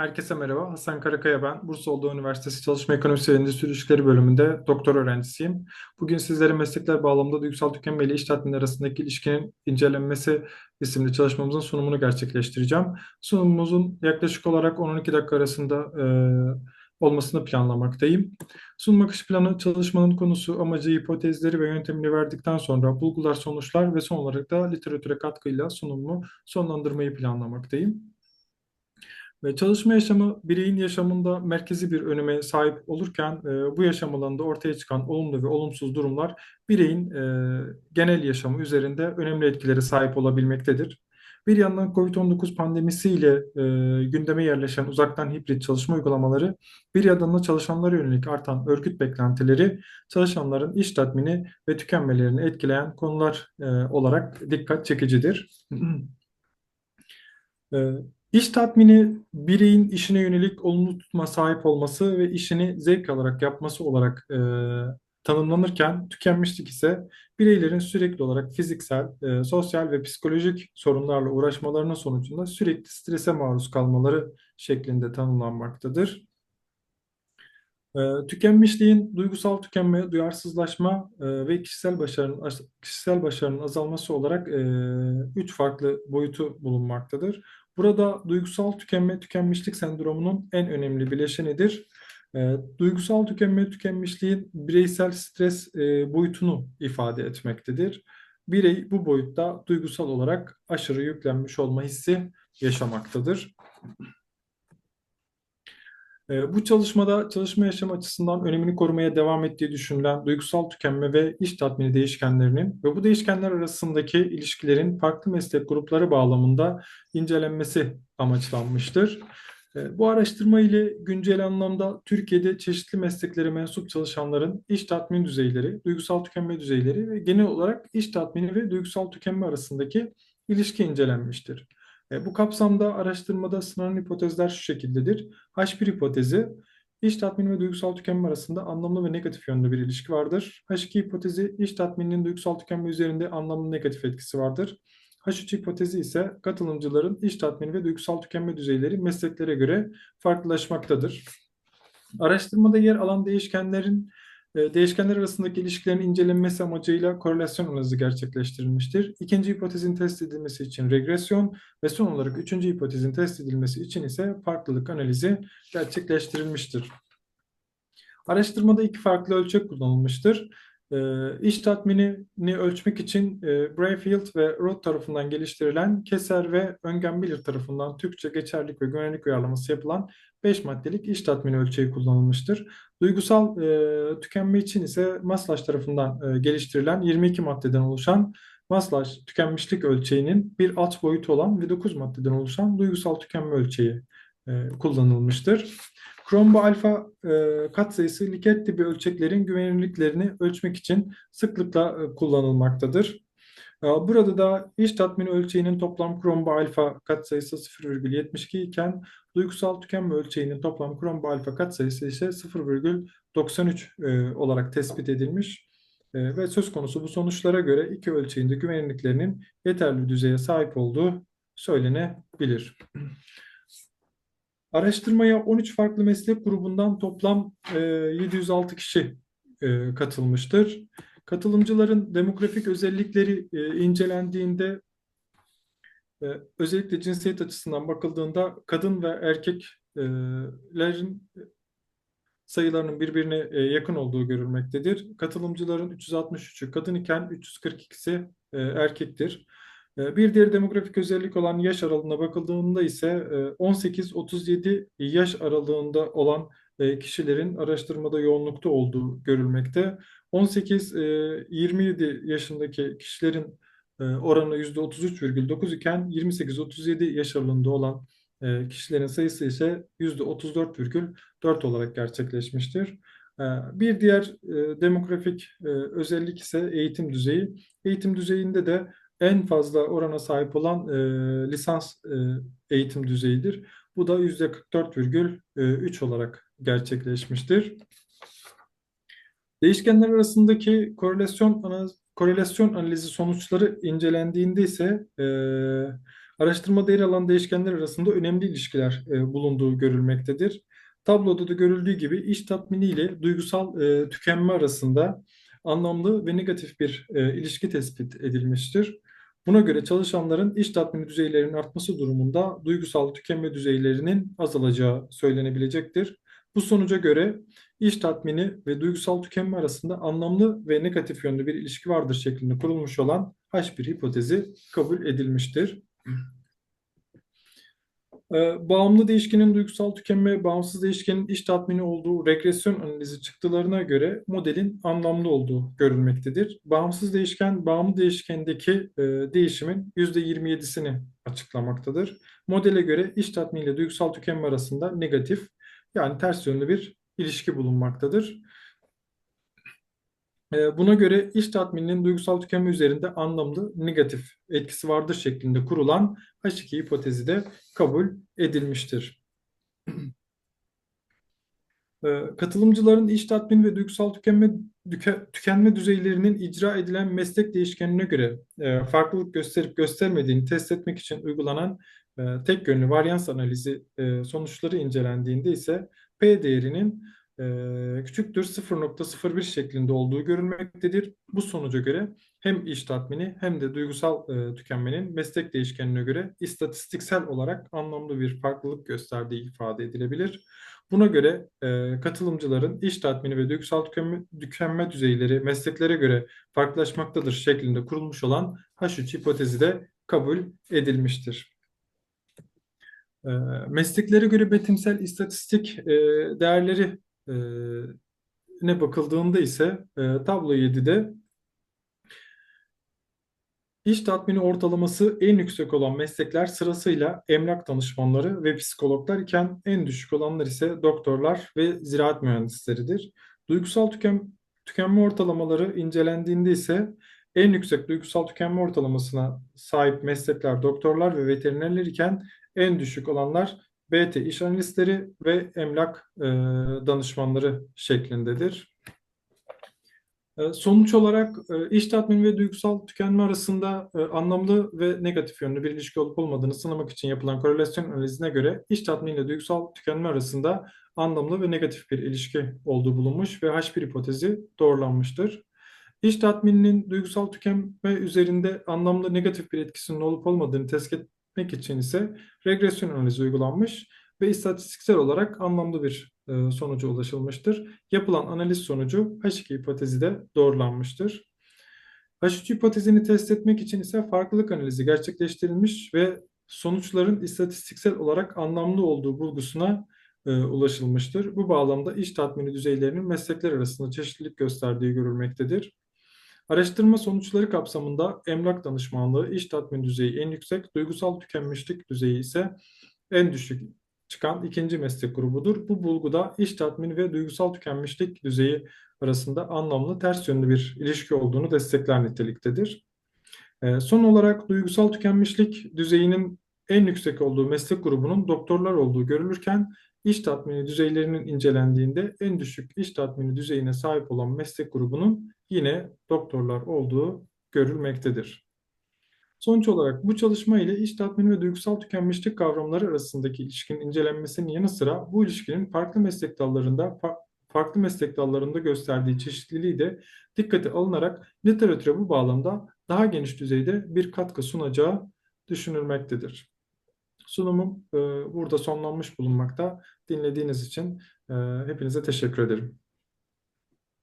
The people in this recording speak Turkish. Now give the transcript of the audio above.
Herkese merhaba. Hasan Karakaya ben. Bursa Uludağ Üniversitesi Çalışma Ekonomisi ve Endüstri İlişkileri bölümünde doktor öğrencisiyim. Bugün sizlere meslekler bağlamında duygusal tükenme ile iş tatmini arasındaki ilişkinin incelenmesi isimli çalışmamızın sunumunu gerçekleştireceğim. Sunumumuzun yaklaşık olarak 10-12 dakika arasında e, olmasını planlamaktayım. Sunum akış planı çalışmanın konusu, amacı, hipotezleri ve yöntemini verdikten sonra bulgular, sonuçlar ve son olarak da literatüre katkıyla sunumumu sonlandırmayı planlamaktayım. Ve çalışma yaşamı bireyin yaşamında merkezi bir öneme sahip olurken e, bu yaşam alanında ortaya çıkan olumlu ve olumsuz durumlar bireyin e, genel yaşamı üzerinde önemli etkileri sahip olabilmektedir. Bir yandan COVID-19 pandemisiyle e, gündeme yerleşen uzaktan hibrit çalışma uygulamaları, bir yandan da çalışanlara yönelik artan örgüt beklentileri, çalışanların iş tatmini ve tükenmelerini etkileyen konular e, olarak dikkat çekicidir. E, İş tatmini bireyin işine yönelik olumlu tutuma sahip olması ve işini zevk alarak yapması olarak e, tanımlanırken tükenmişlik ise bireylerin sürekli olarak fiziksel, e, sosyal ve psikolojik sorunlarla uğraşmalarının sonucunda sürekli strese maruz kalmaları şeklinde tanımlanmaktadır. E, tükenmişliğin duygusal tükenme, duyarsızlaşma e, ve kişisel başarının kişisel başarının azalması olarak e, üç farklı boyutu bulunmaktadır. Burada duygusal tükenme, tükenmişlik sendromunun en önemli bileşenidir. E, duygusal tükenme, tükenmişliğin bireysel stres e, boyutunu ifade etmektedir. Birey bu boyutta duygusal olarak aşırı yüklenmiş olma hissi yaşamaktadır. Ee, bu çalışmada çalışma yaşam açısından önemini korumaya devam ettiği düşünülen duygusal tükenme ve iş tatmini değişkenlerinin ve bu değişkenler arasındaki ilişkilerin farklı meslek grupları bağlamında incelenmesi amaçlanmıştır. Ee, bu araştırma ile güncel anlamda Türkiye'de çeşitli mesleklere mensup çalışanların iş tatmin düzeyleri, duygusal tükenme düzeyleri ve genel olarak iş tatmini ve duygusal tükenme arasındaki ilişki incelenmiştir. E, bu kapsamda araştırmada sınanan hipotezler şu şekildedir. H1 hipotezi, iş tatmini ve duygusal tükenme arasında anlamlı ve negatif yönlü bir ilişki vardır. H2 hipotezi, iş tatmininin duygusal tükenme üzerinde anlamlı negatif etkisi vardır. H3 hipotezi ise katılımcıların iş tatmini ve duygusal tükenme düzeyleri mesleklere göre farklılaşmaktadır. Araştırmada yer alan değişkenlerin değişkenler arasındaki ilişkilerin incelenmesi amacıyla korelasyon analizi gerçekleştirilmiştir. İkinci hipotezin test edilmesi için regresyon ve son olarak üçüncü hipotezin test edilmesi için ise farklılık analizi gerçekleştirilmiştir. Araştırmada iki farklı ölçek kullanılmıştır. E, iş tatminini ölçmek için e, Brayfield ve Roth tarafından geliştirilen Keser ve Öngen tarafından Türkçe geçerlik ve güvenlik uyarlaması yapılan 5 maddelik iş tatmini ölçeği kullanılmıştır. Duygusal e, tükenme için ise Maslach tarafından e, geliştirilen 22 maddeden oluşan Maslach tükenmişlik ölçeğinin bir alt boyutu olan ve 9 maddeden oluşan duygusal tükenme ölçeği e, kullanılmıştır. Crombo alfa e, katsayısı Likert tipi ölçeklerin güvenilirliklerini ölçmek için sıklıkla e, kullanılmaktadır. E, burada da iş tatmini ölçeğinin toplam Crombo alfa katsayısı 0,72 iken duygusal tükenme ölçeğinin toplam Crombo alfa katsayısı ise 0,93 e, olarak tespit edilmiş. E, ve söz konusu bu sonuçlara göre iki ölçeğin de güvenilirliklerinin yeterli düzeye sahip olduğu söylenebilir. Araştırmaya 13 farklı meslek grubundan toplam 706 e, kişi e, katılmıştır. Katılımcıların demografik özellikleri e, incelendiğinde özellikle cinsiyet açısından bakıldığında kadın ve erkeklerin sayılarının birbirine yakın olduğu görülmektedir. Katılımcıların 363'ü kadın iken 342'si erkektir. Ee, bir diğer demografik özellik olan yaş aralığına bakıldığında ise 18-37 e, yaş aralığında olan e, kişilerin araştırmada yoğunlukta olduğu görülmekte. 18-27 e, yaşındaki kişilerin oranı %33,9 iken 28-37 yaş aralığında olan kişilerin sayısı ise %34,4 olarak gerçekleşmiştir. Bir diğer demografik özellik ise eğitim düzeyi. Eğitim düzeyinde de en fazla orana sahip olan e, lisans e, eğitim düzeyidir. Bu da %44,3 olarak gerçekleşmiştir. Değişkenler arasındaki korelasyon analiz, korelasyon analizi sonuçları incelendiğinde ise e, Araştırmada yer alan değişkenler arasında önemli ilişkiler e, bulunduğu görülmektedir. Tabloda da görüldüğü gibi iş tatmini ile duygusal e, tükenme arasında anlamlı ve negatif bir e, ilişki tespit edilmiştir. Buna göre çalışanların iş tatmini düzeylerinin artması durumunda duygusal tükenme düzeylerinin azalacağı söylenebilecektir. Bu sonuca göre iş tatmini ve duygusal tükenme arasında anlamlı ve negatif yönlü bir ilişki vardır şeklinde kurulmuş olan H1 hipotezi kabul edilmiştir. Ee, bağımlı değişkenin duygusal tükenme, bağımsız değişkenin iş tatmini olduğu regresyon analizi çıktılarına göre modelin anlamlı olduğu görülmektedir. Bağımsız değişken, bağımlı değişkendeki e, değişimin %27'sini açıklamaktadır. Modele göre iş tatmini ile duygusal tükenme arasında negatif, yani ters yönlü bir ilişki bulunmaktadır. Ee, buna göre iş tatmininin duygusal tükenme üzerinde anlamlı negatif etkisi vardır şeklinde kurulan H2 hipotezi de kabul edilmiştir. Ee, katılımcıların iş tatmin ve duygusal tükenme tükenme düzeylerinin icra edilen meslek değişkenine göre e, farklılık gösterip göstermediğini test etmek için uygulanan e, tek yönlü varyans analizi e, sonuçları incelendiğinde ise P değerinin küçüktür 0.01 şeklinde olduğu görülmektedir. Bu sonuca göre hem iş tatmini hem de duygusal e, tükenmenin meslek değişkenine göre istatistiksel olarak anlamlı bir farklılık gösterdiği ifade edilebilir. Buna göre e, katılımcıların iş tatmini ve duygusal tükenme, tükenme düzeyleri mesleklere göre farklılaşmaktadır şeklinde kurulmuş olan H3 hipotezi de kabul edilmiştir. E, mesleklere göre betimsel istatistik değerleri e, ne bakıldığında ise e, tablo 7'de İş tatmini ortalaması en yüksek olan meslekler sırasıyla emlak danışmanları ve psikologlar iken en düşük olanlar ise doktorlar ve ziraat mühendisleridir. Duygusal tüken, tükenme ortalamaları incelendiğinde ise en yüksek duygusal tükenme ortalamasına sahip meslekler doktorlar ve veterinerler iken en düşük olanlar BT iş analistleri ve emlak e, danışmanları şeklindedir. E, sonuç olarak e, iş tatmini ve duygusal tükenme arasında e, anlamlı ve negatif yönlü bir ilişki olup olmadığını sınamak için yapılan korelasyon analizine göre iş tatmini ile duygusal tükenme arasında anlamlı ve negatif bir ilişki olduğu bulunmuş ve H1 hipotezi doğrulanmıştır. İş tatmininin duygusal tükenme üzerinde anlamlı negatif bir etkisinin olup olmadığını tespit etmek için ise regresyon analizi uygulanmış ve istatistiksel olarak anlamlı bir e, sonuca ulaşılmıştır. Yapılan analiz sonucu H2 hipotezi de doğrulanmıştır. H3 hipotezini test etmek için ise farklılık analizi gerçekleştirilmiş ve sonuçların istatistiksel olarak anlamlı olduğu bulgusuna e, ulaşılmıştır. Bu bağlamda iş tatmini düzeylerinin meslekler arasında çeşitlilik gösterdiği görülmektedir. Araştırma sonuçları kapsamında emlak danışmanlığı iş tatmin düzeyi en yüksek, duygusal tükenmişlik düzeyi ise en düşük çıkan ikinci meslek grubudur. Bu bulguda iş tatmini ve duygusal tükenmişlik düzeyi arasında anlamlı ters yönlü bir ilişki olduğunu destekler niteliktedir. Ee, son olarak duygusal tükenmişlik düzeyinin en yüksek olduğu meslek grubunun doktorlar olduğu görülürken iş tatmini düzeylerinin incelendiğinde en düşük iş tatmini düzeyine sahip olan meslek grubunun yine doktorlar olduğu görülmektedir. Sonuç olarak bu çalışma ile iş tatmini ve duygusal tükenmişlik kavramları arasındaki ilişkinin incelenmesinin yanı sıra bu ilişkinin farklı meslek dallarında farklı meslek dallarında gösterdiği çeşitliliği de dikkate alınarak literatüre bu bağlamda daha geniş düzeyde bir katkı sunacağı düşünülmektedir. Sunumum e, burada sonlanmış bulunmakta. Dinlediğiniz için e, hepinize teşekkür ederim.